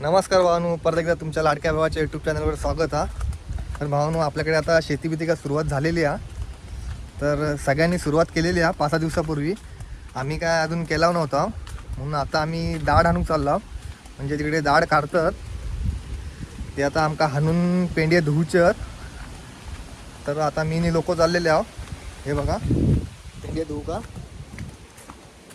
नमस्कार भावानू परत एकदा तुमच्या लाडक्या भावाच्या यूट्यूब चॅनलवर स्वागत हा. तर भावानू आपल्याकडे आता शेती बिती का सुरुवात झालेली आहे तर सगळ्यांनी सुरुवात केलेली आहे पाच सहा दिवसापूर्वी. आम्ही काय अजून केला नव्हता. म्हणून आता आम्ही डाळ हाणून चाललो म्हणजे तिकडे दाढ काढतात. ते आता आमका हाणून पेंडे धुवचत. तर आता मी नी लोक चाललेले आहो हे बघा. पेंडे धुवू का?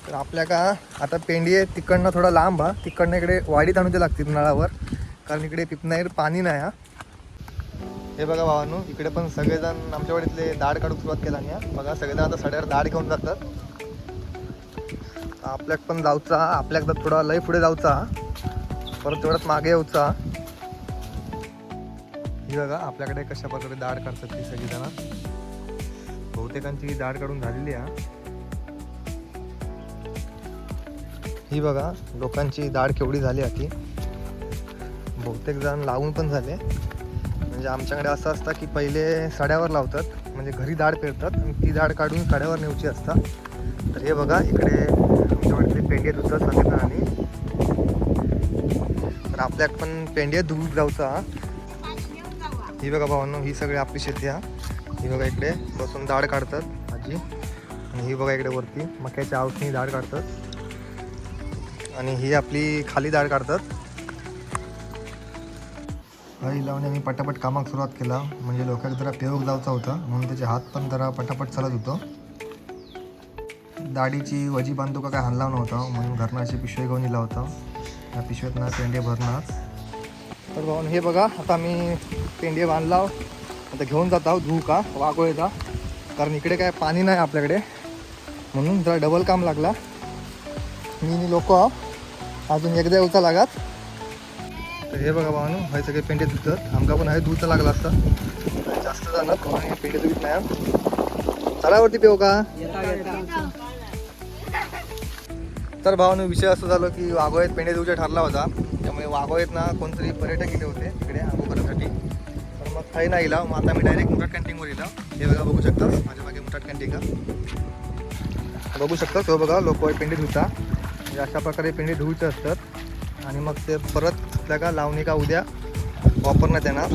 तर आपल्या का आता पेंडी आहे तिकडनं थोडा लांब हा. तिकडनं इकडे वाडीत आणू ते लागतील नळावर. कारण इकडे पिपनाईर पाणी नाही हा. हे बघा भावानू इकडे पण सगळेजण आमच्या वाडीतले दाढ काढून सुरुवात केला नाही बघा सगळेजण आता सड्यावर दाढ घेऊन जातात. आपल्याक पण जाऊचा आपल्याक तर थोडा लय पुढे जाऊचा परत तेवढ्यात मागे येऊचा ही. बघा आपल्याकडे कशा प्रकारे दाढ काढतात ती सगळीजण. बहुतेकांची दाढ काढून झालेली आहे ही बघा लोकांची दाढ केवढी झाली आहे बहुतेक जण लावून पण झाले. म्हणजे आमच्याकडे असं असतं की पहिले सड्यावर लावतात म्हणजे घरी दाढ पेरतात आणि ती दाढ काढून सड्यावर नेऊची असतात. तर हे बघा इकडे आमच्याकडे पेंडे धुतात सांगितलं आणि. तर आपल्याक पण पेंडे धुवून जाऊचा. ही बघा भावांनो ही सगळी आपली शेती हा. ही बघा इकडे बसून दाढ काढतात आजी. आणि ही बघा इकडे वरती मक्याच्या आवठणी दाढ काढतात. आणि ही आपली खाली दाढ काढतात. हळी लावून आम्ही पटापट कामाक सुरुवात केला. म्हणजे लोकांना जरा पेवक जायचा होता. म्हणून त्याचे हात पण जरा पटापट चालत होतं. दाढीची वजी बांधतो का काय हाणला नव्हता. म्हणून घरनं अशी पिशवी घेऊन दिला होता. या पिशवीतनं पेंडे भरणार. तर भाऊन हे बघा आता मी पेंडे बांधला. आता घेऊन जात आहोत धू का वाघोळीचा. कारण इकडे काय पाणी नाही आपल्याकडे. म्हणून जरा डबल काम लागला. मी लोक अजून एकदा येऊचा लागत. तर हे बघा भावानू हे सगळे पेंडे धुतात. आमका पण हे धुचा लागला असता. जास्त जाणार म्हणून हे पेंडे धुत नाही चलावरती पेव का? तर भावानू विषय असं झालं की वाघोळ्यात पेंडे धुचा ठरला होता. त्यामुळे वाघोळ्यात ना कोणतरी पर्यटक गेले होते तिकडे आंबो करण्यासाठी. तर मग काही नाही इला. मग आता मी डायरेक्ट मुठाट कॅन्टीनवर इला. हे बघा बघू शकता. माझ्या मागे मुठाट कॅन्टीन का? बघू शकता. तो बघा लोक पेंडे धुता. म्हणजे अशा प्रकारे पेंडे धुवचे असतात. आणि मग ते परत त्या का लावणी का उद्या वापरण्यात येणार.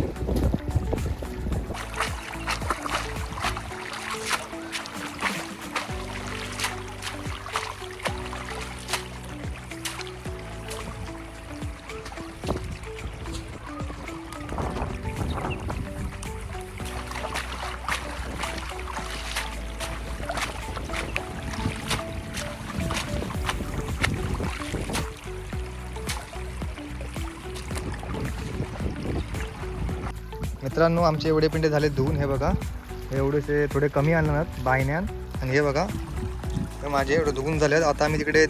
मित्रांनो आमचे एवढे पेंडे झाले धुवून हे बघा. एवढेसे थोडे कमी आणणार बायण्यान. आणि हे बघा हे माझे एवढे धुवून झाले आता आम्ही तिकडे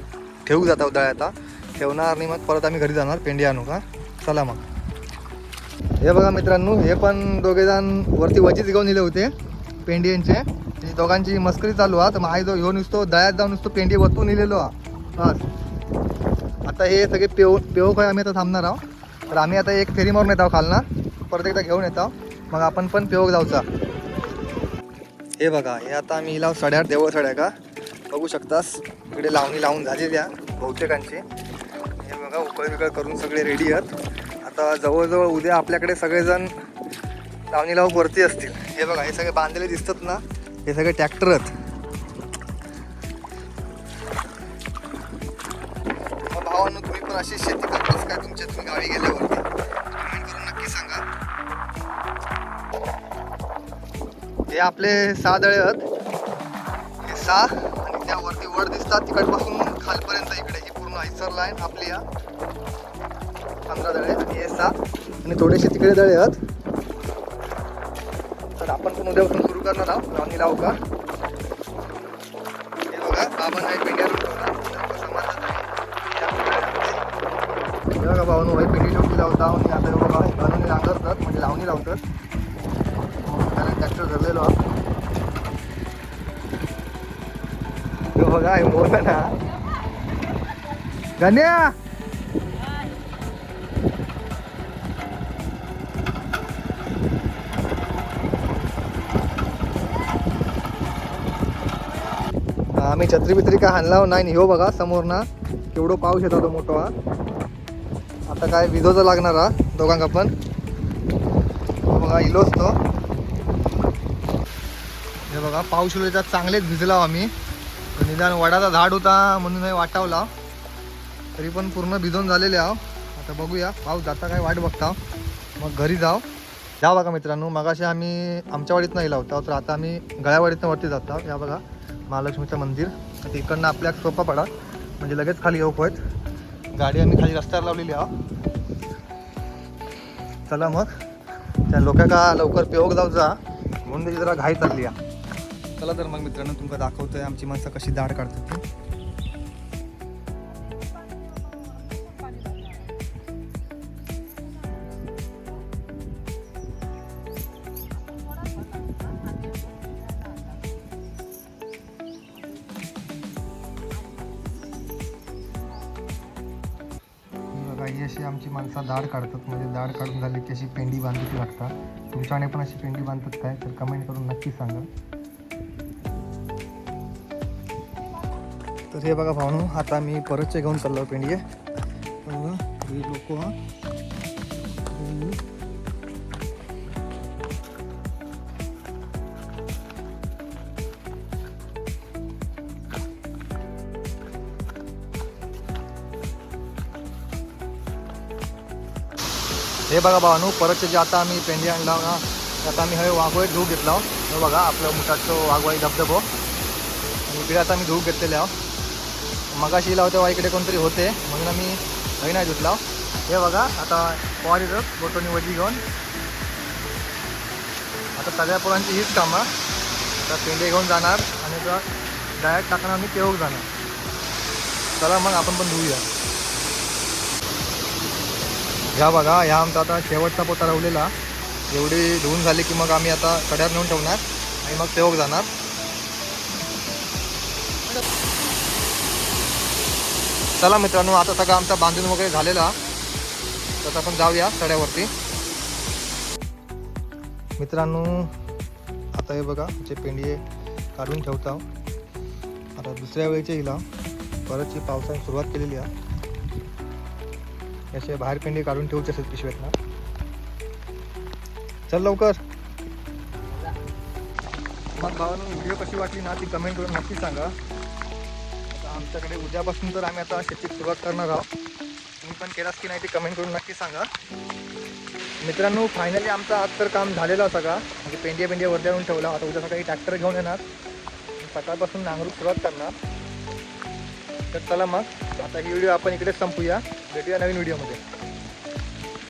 ठेवू जात आहोत दळ्या आता. ठेवणार आणि मग परत आम्ही घरी जाणार पेंडी आणू का? चला मग. हे बघा मित्रांनो हे पण दोघे जण वरती वजीच घेऊन दिले होते पेंडियांचे ती दोघांची मस्करी चालू हा. तर मग जो घेऊन नुसतो दळ्यात जाऊन नुसतो पेंडी वतून नेलेलो हा. बस. आता हे सगळे पेव पेव काय आम्ही आता थांबणार आहोत तर आम्ही आता एक फेरी मारून येत आहोत खालना. परत एकदा घेऊन येतो. मग आपण पण पिवक जाऊचा हे बघा हे आता आम्ही हिला सड्या देवळ सड्या का? बघू शकतास. इकडे लावणी लावून झालेल्या बहुतेकांची. हे बघा उकळ विकळ करून सगळे रेडी आहेत. आता जवळजवळ उद्या आपल्याकडे सगळेजण लावणी लावून वरती असतील. हे बघा हे सगळे बांधलेले दिसतात ना? हे सगळे ट्रॅक्टर आहेत. हे आपले सहा दळे आहेत. हे सहा आणि त्यावरती वर दिसतात. तिकडपासून खालपर्यंत इकडे. ही पूर्ण आयसर लाईन आपली या. पंधरा दळे आणि हे सहा. आणि थोडेसे तिकडे दळे आहेत. तर आपण पण उद्यापासून सुरू करणार आहोत. लावणी लावू का हे बघा बाबा नाही पेंड्या हे बघा भावानो वाई पेंडी ठेवून लावता. आणि आता हे बघा घालून लावतात म्हणजे लावणी लावतात. त्याला ट्रॅक्टर धरलेलो हा. बघा हे मोठ ना. धन्या! आम्ही छत्री बित्री काय हाणला नाही हो ह्यो बघा समोर ना केवढं पाऊस येतो तो मोठा. आता काय विजोचा लागणार हा दोघांका पण. बघा इलोच तो. हे बघा पाऊस त्यात चांगलेच भिजला आम्ही निदान वडाचा झाड होता म्हणून हे वाटावला. तरी पण पूर्ण भिजून झालेले आहो. आता बघूया पाऊस जाता काय वाट बघता. मग घरी जाऊ जा बघा मित्रांनो मगाशी आम्ही आमच्या वाडीत नाही होता तर आता आम्ही गळ्यावाडीतनं वरती जात. आहोत या बघा महालक्ष्मीचं मंदिर. तिकडनं इकडनं आपल्या सोपा पडा. म्हणजे लगेच खाली येऊ आहेत गाडी आम्ही खाली रस्त्यावर लावलेली आहो. चला मग. त्या लोकांका लवकर पेवक जाऊ जा. म्हणून त्याची जरा घाई चालली आहे. चला तर मग मित्रांनो तुमका दाखवतोय आमची माणसं कशी दाढ काढतात ती. अशी आमची माणसं दाढ काढतात म्हणजे दाढ काढून झाली की अशी पेंडी बांधायची लागतात तुमच्याने पण अशी पेंडी बांधतात काय? तर कमेंट करून नक्की सांगा. तर हे बघा भावनो आता मी परतचे घेऊन चाललो पेंडी ही लोक हे. बघा भावानू परतचे जे आता आम्ही पेंडी आणला ना आता आम्ही हे वाघोळी धूप घेतला हो. हे. बघा आपल्या मुठाचं वाघवाई धबधबो. आणि इकडे आता आम्ही धूव घेतलेले आहो हो. मगाशी लाव तेव्हा इकडे कोणतरी होते म्हणून आम्ही काही नाही धुतला हे बघा आता पॉर येतात बोटोनी वजी घेऊन. आता सगळ्या पोरांची हीच कामं. आता पेंडे घेऊन जाणार आणि डायरेक्ट टाकणार आम्ही केवक जाणार. चला मग आपण पण धुऊया. ह्या बघा ह्या आमचा आता शेवटचा पोता रावलेला एवढी धुवून झाली की मग आम्ही आता कड्यावर नेऊन ठेवणार आणि मग तेवक जाणार. चला मित्रांनो आता सगळं आमचा बांधून वगैरे झालेला. तर आपण जाऊया सड्यावरती. मित्रांनो आता हे बघा जे पेंडी काढून ठेवता आता दुसऱ्या वेळेच्या हिला परतची पावसाने सुरुवात केलेली आहे असे बाहेर पेंडी काढून ठेवूचे असेल पिशवेत ना. चल लवकर. मग भावानं व्हिडिओ कशी वाटली ना ती कमेंट करून नक्की सांगा. आमच्याकडे उद्यापासून तर आम्ही आता शेतीत सुरुवात करणार आहोत. तुम्ही पण केलास की नाही ते कमेंट करून नक्की सांगा. मित्रांनो फायनली आमचा आज तर काम झालेलं सगळा म्हणजे पेंडिया पेंडिया वरती आणून ठेवला. आता उद्या सकाळी ट्रॅक्टर घेऊन येणार. सकाळपासून नांगरूक सुरुवात करणार. तर चला मग आता ही व्हिडिओ आपण इकडेच संपूया. भेटूया नवीन व्हिडिओमध्ये